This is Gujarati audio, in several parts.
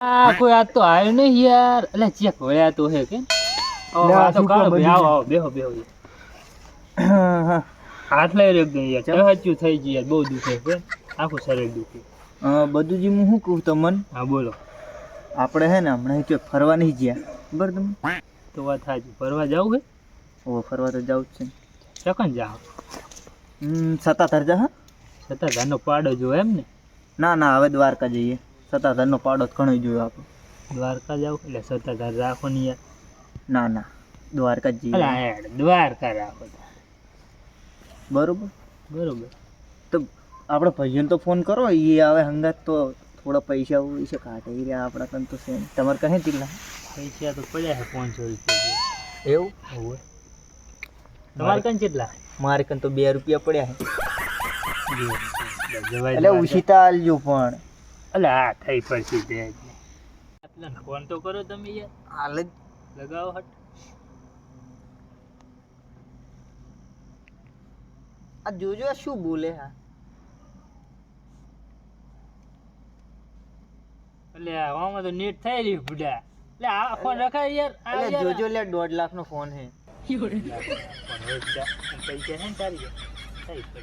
આ કોઈ આ તો આવ્યો નહીં યાર. એટલે ચેક વળ્યા તો હે કે? આ તો કાળો ભાઈ આવો આવો બેહો બેહો. હાથ લઈ રહ્યો ગઈ યાર? ચહાચ્યું થઈ ગયું યાર બહુ દુખે છે. આખું શરીર દુખે. બધું જે હું શું કહું તમને? હા બોલો. આપણે હે ને હમણાં કે ફરવા નહીં ગયા. બરાબર તમે તો વાત સાચી. ફરવા જાવ હે? ઓ ફરવા તો જાવ જ છે ચકન જાવ હમ, સત્તાધાર જા હા? છતાં ઘરનો પાડો જો એમ ને ના ના હવે દ્વારકા જઈએ. સત્તાધારનો પાડો ઘણો જોયો આપણે દ્વારકા જાવ એટલે સત્તાધાર રાખો ને યાર. ના ના. દ્વારકા જ યાર દ્વારકા રાખો બરોબર? બરોબર. તો આપણે ભાઈઓને તો ફોન કરો એ આવે હંગાત તો થોડા પૈસા છે કાઢે એ રહ્યા આપણા તને તો છે તમારે કહે કેટલા પૈસા તો પડ્યા છે પાંચસો રૂપિયા. એવું? હોય તમારે કઈ કેટલા મારે કન તો બે રૂપિયા પડ્યા છે. એટલે ઉછીતા આલજો પણ. અલે આ થઈ પડશે તે આટલા ફોન તો કરો તમે યાર. હાલ જ. લગાવો હટ. આ જોજો આ શું બોલે હા. એટલે આમાં તો નેટ થઈ રહ્યું બુડા એટલે આ ફોન રખાય યાર આ એટલે જોજો લે દોઢ લાખ નો ફોન હે. પૈસા હે ને તારી.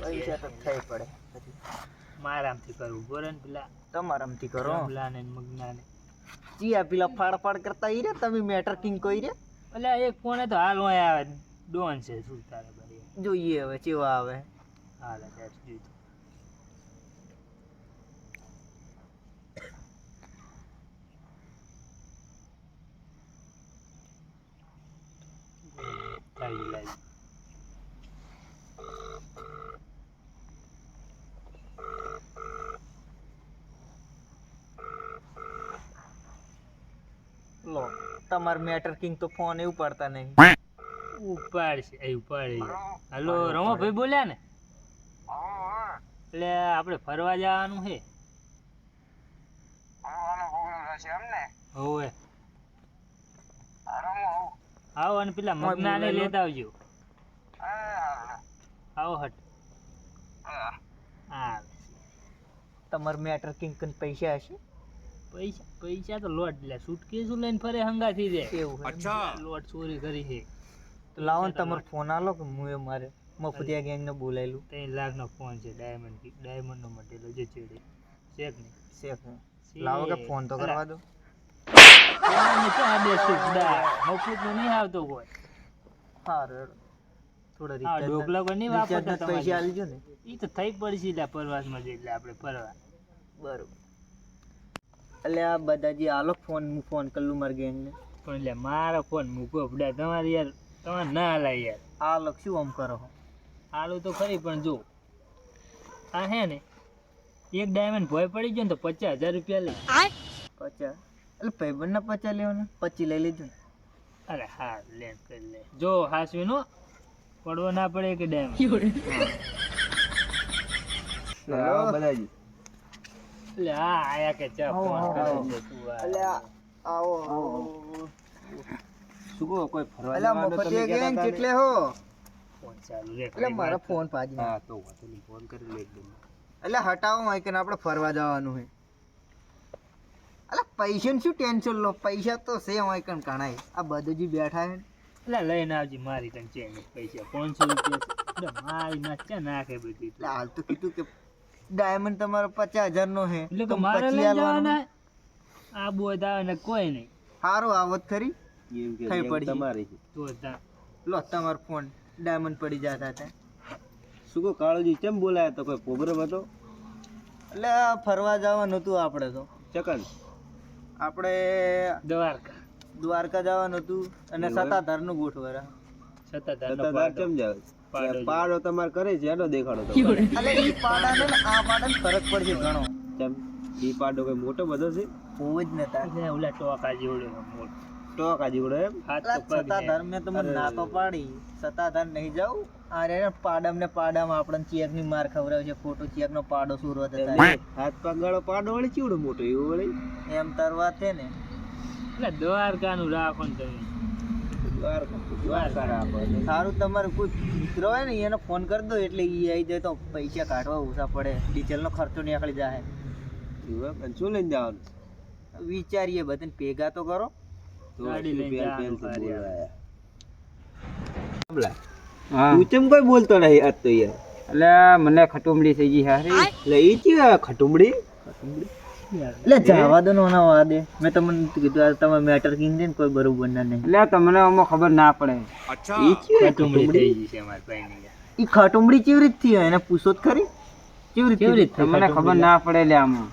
પૈસા તો થઈ પડે. મારામથી કરવું બોલે ને પેલા તમારામથી કરો. પેલા ને મગના ને જીયા પેલા ફાડ ફાડ કરતા ઈ રે તમે મેટર કિંગ કોઈ રે? એટલે એક ફોન તો હાલ હોય આવે ડોન છે શું તારે ભાઈ જોઈએ હવે ચેવા આવે. હાલ અત્યારે જોઈ તો. લાવી લાવી લો તમાર મેટર કિંગ તો ફોન એવું પડતા નહીં. ઉપાડશે એ ઉપાડે. હલો રમાભાઈ બોલ્યા ને? એટલે આપણે ફરવા જવાનું છે. હોવે. આવો અને પેલા મોય મગના ને લેતા આવજો. આવો હટ. હા. તમાર મેટર કિંગ કન પૈસા હશે? પૈસા પૈસા તો લોટ લે સુટકેસું લઈને ફરે હંગાથી દે. એવું અચ્છા. લોટ ચોરી કરી છે. તો લાવો ને તમારો ફોન આલો કે હું એ મારે મફતિયા ગેંગ ને બોલાયેલું. ત્રણ લાખ નો ફોન છે ડાયમંડ ડાયમંડ નો મટેલો જે ચેડે. શેખ ને? શેખ. લાવો કે ફોન તો કરવા દો. મફત નો નહીં આવતો કોઈ. સારું થોડા હા ઢોકલા પર નહીં વાપરતા પૈસા તમારે. આલજો ને. એ તો થઈ પડશે એટલે પ્રવાસમાં જઈ એટલે આપણે ફરવા બરોબર. એટલે આ બધા જે આલો ફોન હું ફોન કરલું મારી ગેંગ ને પણ એટલે મારો ફોન મૂકો પડા તમારે યાર તમારે ના હલાય યાર. આ શું આમ કરો આલું તો ખરી પણ જો આ હે ને એક ડાયમંડ ભોય પડી ગયો ને તો પચાસ હજાર રૂપિયા લે. પચાસ? એટલે ભાઈબંધ ના પચાસ લેવાના? પચી લઈ લેજો અરે હા લે કરી લે. જો હાસવી નો પડવો ના પડે કે ડાયમંડ એટલે હા આયા કે ચા ફોન આવો, શું કોઈ ફરવા જવાનું તમે ગેંગ ને? કેટલે હો ફોન ચાલુ રે એટલે મારા ફોન પાજી હા તો વાંધો નહીં ફોન કરી લે એકદમ એટલે હટાવો માઈકન આપણે ફરવા જવાનું હે એટલે પૈસાનું શું ટેન્શન લો પૈસા તો છે ને કણાય આ બધું જી બેઠા હે એટલે લઈને આવજે મારી તને ચેન પૈસા પાંચસો રૂપિયા મારી ના ચા નાખે બધી હાલ તો કીધું કે ડાયમંડ તમારો પચાસ હજાર નો છે. એટલે મારે લઈ જવાના. આ બોધ આવે કોઈ નહીં. સારું આવત ખરી થઈ પડી. તમારી લો તમારો ફોન. ડાયમંડ પડી જતા હતા. શું કહો કાળુજી કેમ બોલાયા તો કોઈ પ્રોબ્લેમ હતો? એટલે આ ફરવા જવાનું હતું આપણે તો. ચકન. આપણે દ્વારકા. દ્વારકા જવાનું હતું અને સતાધારનું ગોઠવારા સત્તાધારનો કેમ જાવ પાડો તમારે કરે છે એનો દેખાડો એટલે ઈ પાડા ને આ પાડાને ફરક પડશે ઘણો. કેમ? ઈ પાડો કઈ મોટો બધો છે? બહુ જ નતા. એટલે ઓલા ટોકા જેવડો મોટો. ટોક આજીવડો એમ? સતા સત્તાધાર ને. મેં તમને ના તો પાડી. ધર્મ નહીં જાઉં. અરે પાડમ ને પાડામાં આપણને ચેકની માર ખવડાવે છે ફોટો ચેક નો પાડો સુરત હતા હાથ પગ ગાળો પાડો વળી ચીવડો મોટો એવું વળી? એમ તરવા છે ને. એટલે દ્વારકાનું રાખો ને તમે. દ્વારકા દ્વારકા. સારું તમારે કોઈ મિત્ર હોય ને એને ફોન કરી દો એટલે એ આવી જાય તો પૈસા કાઢવા ઓછા પડે. ડીઝલનો ખર્ચો નીકળી જાય. શું લઈને જવાનું? વિચારીએ બધાને ભેગા તો કરો. તો ચમ કોઈ બોલતો નહીં આજ તો યાર? એટલે મને ખટુમડી થઈ ગઈ હારી. લઈ ઈ ખટુમડી ખટુંબડી? એટલે જવા દો ને ઓના વાદે. મેં તમને કીધું આ તમે મેટર કીધી ને કોઈ બરોબર ના નહીં. એટલે તમને આમાં ખબર ના પડે. ઈ ચી કટુંબડી થઈ ગઈ છે અમારી ભાઈની. ઈ ખટુમડી કેવી રીતથી એને પૂછો જ ખરી. કેવી રીત કેવી રીત? તમને ખબર ના પડે લે આમાં.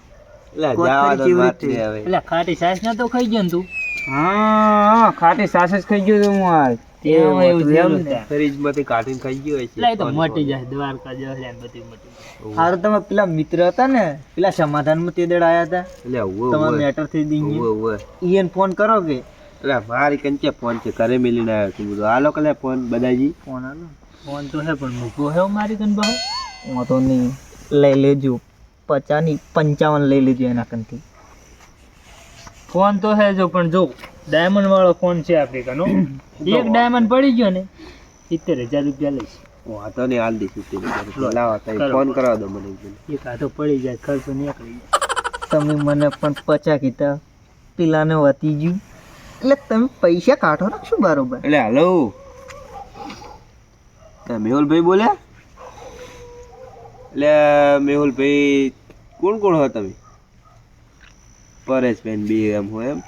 એટલે જવા દો વાત? હવે. એટલે ખાટી સાસ ના તો ખાઈ ગયો તું. હા ખાટી સાસ જ ખાઈ ગયો તું હું આજ. તેમાં એવું થયેલું છે. ફ્રીજમાંથી કાઢીને ખાઈ ગયો હશે. એટલે એ તો મટી જાય દ્વારકા જશે ને બધું મટી જાય. હારું તમે પેલા મિત્ર હતા ને પેલા સમાધાનમાં તે દડ આયા હતા? એટલે ઉવ્વ મેટર થઈ દી ઉવ્વ ઉવ્વ. ઈયન ફોન કરો કે? એટલે મારી કંચે ફોન છે ઘરે મિલીને આવ્યો છું બધું. કલે ફોન બધાજી. ફોન તો હે પણ મૂકવો હે મારી કન બહુ હું તો નહીં. લઈ લેજો. પચાની પંચાવન લઈ લેજો એના કનથી ફોન તો હે જો પણ જો. ડાયમંડ વાળો ફોન છે આફ્રિકાનો કનો એક ડાયમંડ પડી ગયો ને સિત્તેર હજાર રૂપિયા લઈશ. વાતો નહીં હાલ દઈશું સિત્તેર લાવો ફોન કરાવ દો મને એક હાથો પડી જાય ખર્ચો નીકળી જાય. તમે મને પણ પચા કીધા પેલાને વતી ગયું. એટલે તમે પૈસા કાઢો ને શું બરોબર. એટલે હાલો. તમે મેહુલભાઈ બોલ્યા એટલે મેહુલભાઈ કોણ કોણ હો તમે? બેન બી એમ હોય એમ.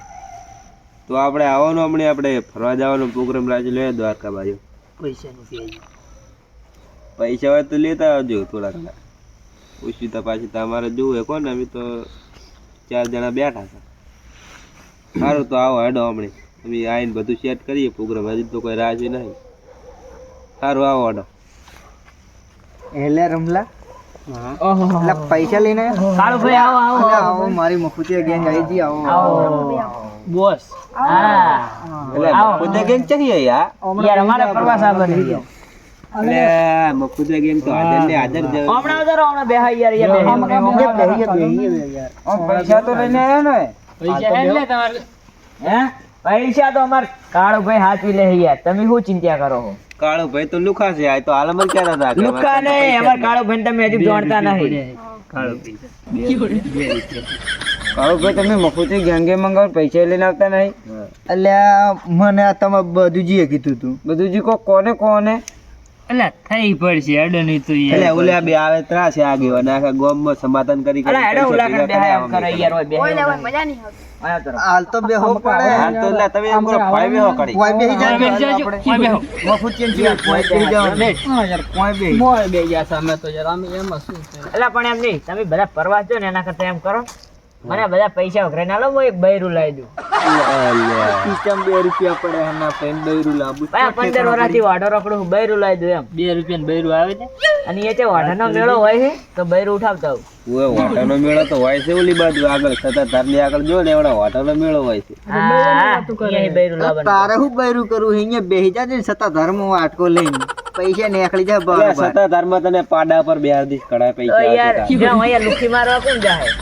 તો આપણે આવવાનું હમણાં આપણે ફરવા જવાનો પ્રોગ્રામ રાખી લે દ્વારકા બાજુ. પૈસાની પૈસા હોય તો લેતા આવજો થોડા ઘણા. પૂછ્યું તો પાછી તમારે જોવું કોને અમે તો ચાર જણા બેઠા હતા સારું તો આવો હેડો હમણે. અમે આવીને બધું સેટ કરીએ પ્રોગ્રામ. હજી તો કોઈ રાજી નહીં. સારું આવો હેડો. એટલે રમલા. પૈસા લઈને સારું ભાઈ આવો આવો. આવો મારી મફુતી ગેંગ આવી. જી આવો. બોસ હા એટલે મફુદા ગેંગ ચકી યાર યાર અમારે પ્રવાસ આવવાનો છે એટલે મફુદા ગેંગ તો હાજર ને હાજર જ હમણાં જરો હમણાં બેહાઈ યાર યાર બેહીએ, બેહીએ, બેહીએ પૈસા તો લઈને આવ્યા ને પૈસા હે તમારે હે પૈસા તો અમાર કાળુભાઈ હાચવી લે યાર તમે શું ચિંતા કરો છો કાળો ભાઈ તો લુખા છે આ તો આલમ જ કહેતા હતા અમારે કાળો ભાઈ તમે હજી જાણતા નહીં કાળો કાળો ભાઈ તમે મફુતી ગેંગે મંગાવ પૈસા લઈને આવતા નહીં. અલ્યા મને આ તમે બધુંજીએ કીધું તું. બધુંજી કો કોને કોને? એટલે થઈ પડશે અડો નહીં તો એટલે ઓલા બે આવે ત્રાસ છે આગેવા ને આખા ગામમાં સમાધાન કરી યાર આયા તરફ હાલ તો પડે. એટલે તમે એમ કરો. કરી. જાય અલા પણ એમ નહીં તમે બધા પ્રવાસ જો ને એના કરતા એમ કરો. મને બધા પૈસા વગરે. ના લો હું એક બૈરું લઈ દઉં. સિસ્ટમ બે રૂપિયા પડે એના પેન બૈરું લાવું. ભાઈ પંદર વર્ષથી વાડો રખડું હું બૈરું લઈ દઉં એમ. બે રૂપિયા બૈરું આવે છે? અને એ છે વાઢાનો મેળો હોય છે તો બૈરું ઉઠાવતા આવું. ઓય વાટાનો મેળો તો હોય છે ઓલી બાજુ આગળ. સતા ધારની આગળ જો ને એવડા વાટાનો મેળો હોય છે. હા અહીંયા બૈરું લાવવાનું. તારે હું બૈરું કરું? અહીંયા બેહી જાજે ને સતા ધર્મ વાટકો લઈને પૈસા નીકળી જાય બરોબર સતા ધર્મ તને પાડા પર બેહાર દીશ કડાય તો પૈસા યાર જ્યાં અહીંયા લુખી મારવા કોણ જાય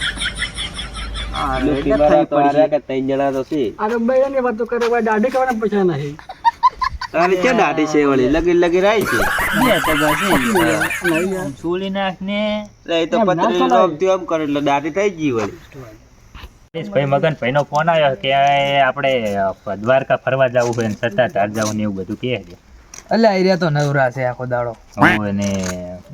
દાઢી છે વળી? લગી લગી રાઈ છે? બે ટકા છે આમ છોલી નાખ ને તો પતરી આમ કરે એટલે દાઢી થઈ ગઈ વળી. ભાઈ મગન ભાઈ નો ફોન આવ્યો કે આપણે દ્વારકા ફરવા જવું હોય સત્તા ચાર જવું ને એવું બધું કહે છે. તો નવરા છે આખો દાડો. ને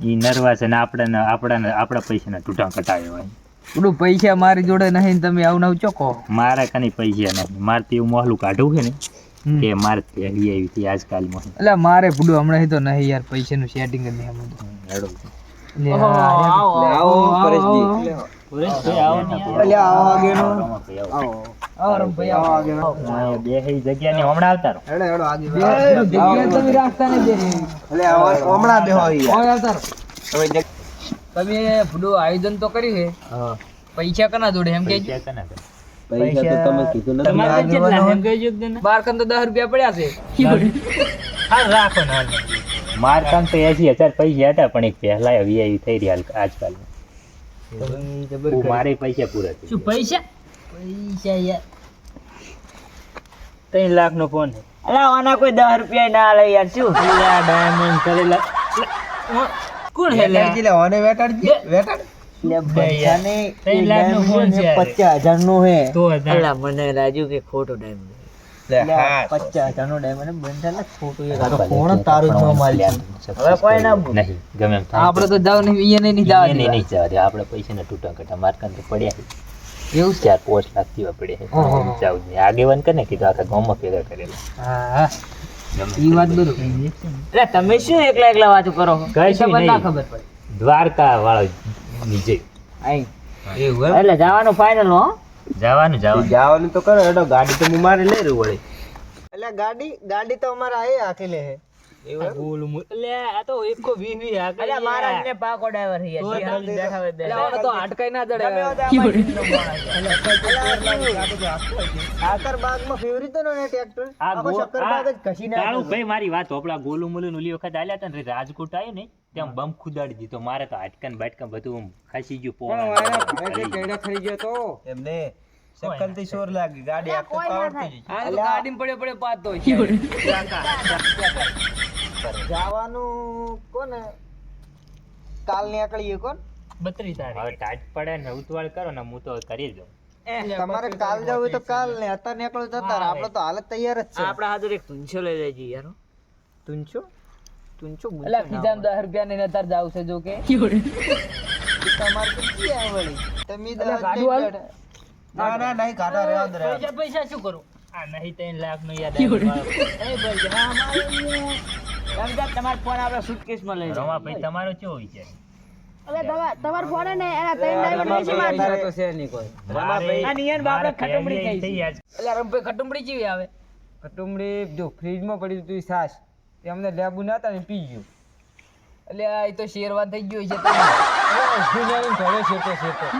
ઈ નરવા છે ને આપણે આપણા આપણા પૈસાના ટૂટા કટાયો હોય. બધું પૈસા મારી જોડે નહીં તમે આવું નવું ચોકો. મારે કની પૈસા નહીં મારે તો એવું મોહલું કાઢવું છે ને કે મારે પહેલી આવી હતી આજકાલમાં. એટલે મારે પૂરું હમણાં તો નહીં યાર પૈસાનું સેટિંગ જ નહીં હમણાં તમે આવો ભૂડું આયોજન તો કર્યું છે. પૈસા કના જોડે એમ કે પૈસા કના છે? પૈસા તો તમે કીધું નથી. તમારે કેટલા એમ કહેજો બાર કન તો દસ રૂપિયા પડ્યા છે. હા રાખો ને માર કામ તો એસી હજાર પૈસા હતા પણ એક પહેલા વીઆઈ થઈ રહ્યા આજકાલ મારે પૈસા પૂરા શું પૈસા? પૈસા યાર. ત્રણ લાખ નો ફોન છે. અલા આના કોઈ દસ રૂપિયા ના લે યાર શું? ડાયમંડ કરેલા. કોણ હે લે વેટાડજી લે ઓને વેટાડજી. વેટાડ. છે છે ને. પચાસ હે. અલા મને લાગ્યું કે ખોટો ટાઈમ લે એટલે હા પચાસ હજારનો ખોટું એક આ તારું ન મારી હવે કોઈ ના નહીં ગમે આપણે તો જાવ નહીં ઈ નહીં જવા એને દેવા. નહીં જવા દે આપણે પૈસા ને તૂટા કટા માર કાન તો પડ્યા એવું છે? ચાર પોસ્ટ. જાવું જ નહીં. આગેવાન કરે કીધું? આખા ગામમાં ભેગા કરેલા. હા હા. ઈ વાત બરોબર. એટલે તમે શું એકલા એકલા વાતો કરો કઈ ખબર ના ખબર પડે. દ્વારકા વાળો નીચે આઈ. એટલે જવાનું ફાઇનલ હો. જવાનું જવાનું. જવાનું તો કરો હેડો ગાડી તો હું મારે લઈ રહ્યું વળી. એટલે ગાડી ગાડી તો અમારે આયે આખી હે. તો મારા તો તો તો વાત ગોલું મોલું ઓલી વખત આલ્યા હતા ને રાજકોટ આવ્યો ને ત્યાં બમ ખુદાડી દીધો. મારે તો હાટકન બાટકન બધું ખસી ગયું પોણા એમને શકલથી શોર લાગી. ગાડી આખું તો ગાડીમાં પડ્યો પડ્યો પાતો જવાનું કોને? કાલ નીકળીએ કોણ? બત્રી તારીખ. હવે ટાટ પડે ને ઉતવાળ કરો ને હું તો કરી દઉં. તમારે કાલ જવું હોય તો કાલ ને અત્યારે નીકળો જતા. આપણે તો હાલત તૈયાર જ છે. આપણે હાજર એક તુંછો લઈ લેજે યાર. તુંછો તુંચો તુંચો એટલે ખીજામાં દસ રૂપિયા ને અત્યારે જાવ છે જો કે. તમારે તો ક્યાં આવડી તમે દસ ના ના નહીં કાઢો રહેવા દે પૈસા પૈસા શું કરું? આ નહીં ત્રણ લાખનું યાદ એ ભાઈ, હા, અમારે તાર તમારો ફોન આપણે સુટકેસમાં લઈ જાઓ. ભાઈ તમારો કેવો વિચાર? પૈસા તો છે નહીં કોઈ. મારે- આ નિયન બાપડે ખટમડી થઈ. એટલે રમભાઈ ખટમડી જેવી આવે? ખટમડી જો ફ્રીજમાં પડી હતી સાસ એ અમને લેબુ ના હતા ને પી ગયું. એટલે આ ઈ તો શેરવા થઈ ગયો છે. ધોળો શેતો શેતો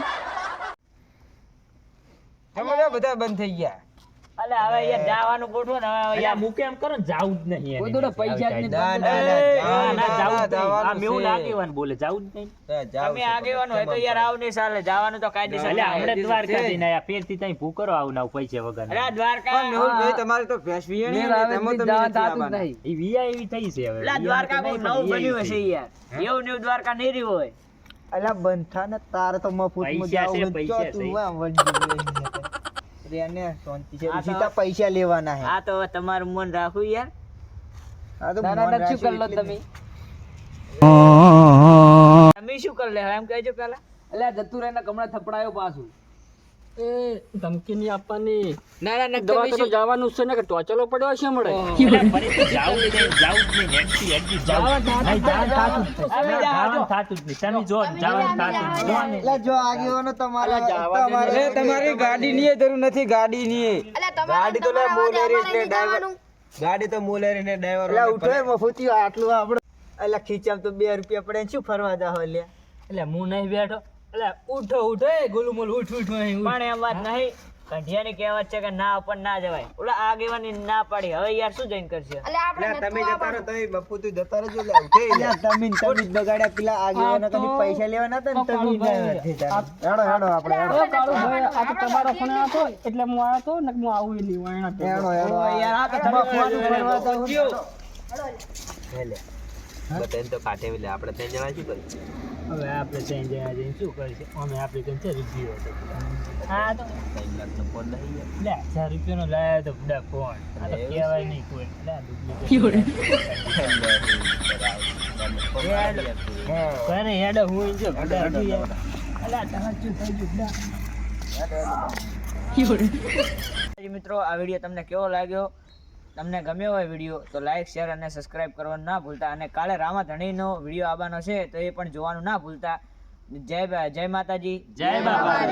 તમારે બધા બંધ થઈ ગયા. અલે હવે યાર જવાનું ગોઠવો ને હવે યાર મૂકે એમ કરો ને જાવું જ નહીં કોઈ એને. પૈસા જ નહીં. ના ના ના ના, ના, જાવું જ નહીં. જવાનું આ મેહુલ છે. બોલે જાવું જ નહીં. તમે આગેવાન હોય તો યાર આવ નહીં ચાલે જવાનું તો કાયદેસર એટલે થાય. દ્વારકા જઈને આયા ફેરથી ત્યાં ભૂકરો આવું ના પૈસા વગર અરે આ દ્વારકા તમારે તો ભેંસ વિયાણી ને આવે તેમાં નહીં, એ વીઆઈ એવી થઈ છે હવે. એટલે દ્વારકા કોઈ નવું બન્યું હશે યાર. એવું ન્યુ દ્વારકા નહીં રહ્યું હોય. અલા બંધા ને તારે તો પૈસા છે, જાવું પૈસા તો રેને શાંતિ છે. પૈસા લેવાના હે. આ તો તમારું મન રાખવું યાર. આ તો ના ના શું રાખ્યું કરી લો તમે? તમે શું કરી લે? એમ કહેજો પહેલા. એટલે જતું રહીને કમળા થપડાયો પાછું. ધમકી નહીં આપવાની ના ના ના તમે શું જવાનું છે ને કે ટોચલો પડ્યો છે મળે જાવું નહીં, જાવું જ નહીં, હેડથી, હેડથી જાવું. નહીં, જાવાનું થાતું જ નહીં. અમે જાવા જાવાનું થાતું જ નહીં. તમે જો જાવાનું થાતું જ એટલે જો આગેવાનો તમારે તમારે તમારી ગાડી ની જરૂર નથી ગાડી ની ગાડી તો લે મોલેરી ને ડ્રાઈવર ગાડી તો મોલેરી ને ડ્રાઈવર એટલે ઉઠો મફુતી આટલું આપણે એટલે ખીચામ તો બે રૂપિયા પડે શું ફરવા જાવ લ્યા એટલે હું નહીં બેઠો એટલે ઉઠો ઉઠો એ ગોલુમોલ ઉઠ ઉઠ પણ એમ વાત નહીં. કંઠિયાની કહેવત છે કે ના પણ ના જવાય. ઓલા આગેવાની ના પાડી. હવે યાર શું જઈને કરશે? તમે જતા રહો તોય બપુ તું જતા રહેજો લે ઉઠે યાર તમે તમે જ બગાડ્યા પેલા આગેવાનો તમે પૈસા લેવાના હતા ને તમે ના હેડો હેડો આપણે હેડો. કાળુ ભાઈ આ તો તમારો ફોન હતો એટલે હું આવ્યો તો ને હું આવું નહીં વાયણા હેડો હેડો યાર આ તો તમારો ફોન કરવા તો હેડો. હેલે બતેન તો કાઢે લે આપણે ત્રણ જવા શું કરીએ હવે આપણે ત્યાં જઈને જઈને શું કરીશું? અમે આપણે ત્યાં છે રૂપિયો હતો. હા તો ફોન. લે હજાર રૂપિયાનો લાવ્યો તો બધા ફોન. આ તો કહેવાય નહીં કોઈ. ઘરે હેડો હું જો બુડા અલા, તમારે થઈ ગયું? બધા. મિત્રો આ વીડિયો તમને કેવો લાગ્યો? તમને ગમ્યો હોય વીડિયો, તો લાઇક શેર અને સબસ્ક્રાઇબ કરવાનું ના ભૂલતા. અને કાલે રામા ધણીનો વીડિયો આવવાનો છે, તો એ પણ જોવાનું ના ભૂલતા. જય જય માતાજી. જય બાબા